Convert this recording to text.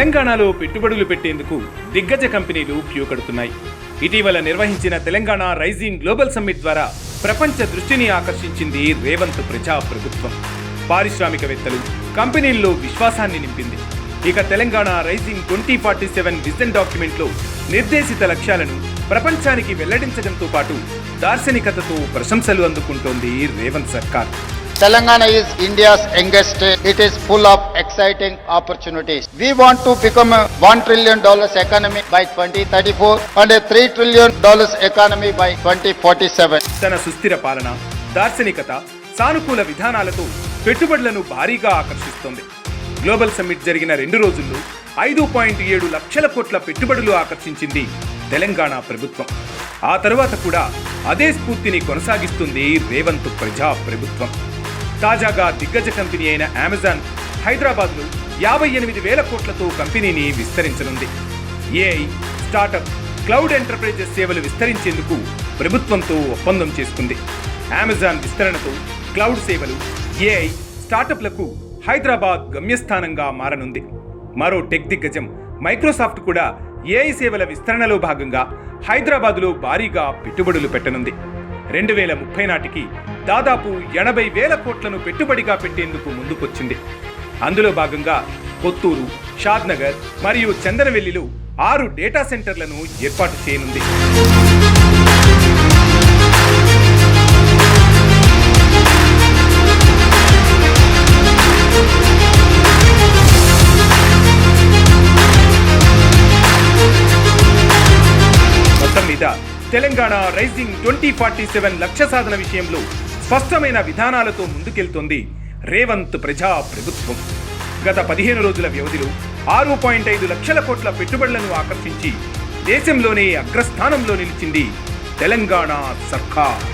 తెలంగాణలో పెట్టుబడులు పెట్టేందుకు దిగ్గజ కంపెనీలు క్యూ కడుతున్నాయి ఇటీవల నిర్వహించిన తెలంగాణ రైజింగ్ గ్లోబల్ సమ్మిట్ ద్వారా ప్రపంచ దృష్టిని ఆకర్షించింది రేవంత్ ప్రజా ప్రభుత్వం పారిశ్రామికవేత్తలు కంపెనీల్లో విశ్వాసాన్ని నింపింది. ఇక Telangana rising twenty forty seven vision డాక్యుమెంట్లో నిర్దేశిత లక్ష్యాలను ప్రపంచానికి వెల్లడించడంతో పాటు దార్శనికతతో ప్రశంసలు అందుకుంటోంది రేవంత్ సర్కార్. Telangana Telangana India's India's it is full of exciting opportunities we want to become one trillion dollars economy by twenty thirty four and three trillion dollars economy by twenty forty seven తన సుస్థిర పాలన దార్శనికత సానుకూల విధానాలతో పెట్టుబడులను భారీగా ఆకర్షిస్తోంది global summit జరిగిన రెండు రోజుల్లో ఐదు పాయింట్ ఏడు లక్షల కోట్ల పెట్టుబడులు ఆకర్షించింది తెలంగాణ ప్రభుత్వం ఆ తర్వాత కూడా అదే స్ఫూర్తిని కొనసాగిస్తుంది రేవంత్ ప్రజా ప్రభుత్వం తాజాగా దిగ్గజ కంపెనీ అయిన అమెజాన్ హైదరాబాద్లో యాభై ఎనిమిది వేల కోట్లతో కంపెనీని విస్తరించనుంది. ఏఐ స్టార్టప్ క్లౌడ్ ఎంటర్ప్రైజెస్ సేవలు విస్తరించేందుకు ప్రభుత్వంతో ఒప్పందం చేసుకుంది. అమెజాన్ విస్తరణతో క్లౌడ్ సేవలు ఏఐ స్టార్టప్లకు హైదరాబాద్ గమ్యస్థానంగా మారనుంది. మరో టెక్ దిగ్గజం మైక్రోసాఫ్ట్ కూడా ఏఐ సేవల విస్తరణలో భాగంగా హైదరాబాదులో భారీగా పెట్టుబడులు పెట్టనుంది. రెండు వేల ముప్పై నాటికి దాదాపు ఎనభై వేల కోట్లను పెట్టుబడిగా పెట్టేందుకు ముందుకొచ్చింది. అందులో భాగంగా కొత్తూరు షాద్నగర్ మరియు చందనవెల్లిలో ఆరు డేటా సెంటర్లను ఏర్పాటు చేయనుంది. మొత్తం మీద Telangana rising twenty forty seven లక్ష్య సాధన విషయంలో స్పష్టమైన విధానాలతో ముందుకెళ్తోంది రేవంత్ ప్రజా ప్రభుత్వం గత పదిహేను రోజుల వ్యవధిలో ఆరు పాయింట్ ఐదు లక్షల కోట్ల పెట్టుబడులను ఆకర్షించి దేశంలోనే అగ్రస్థానంలో నిలిచింది తెలంగాణ సర్కార్.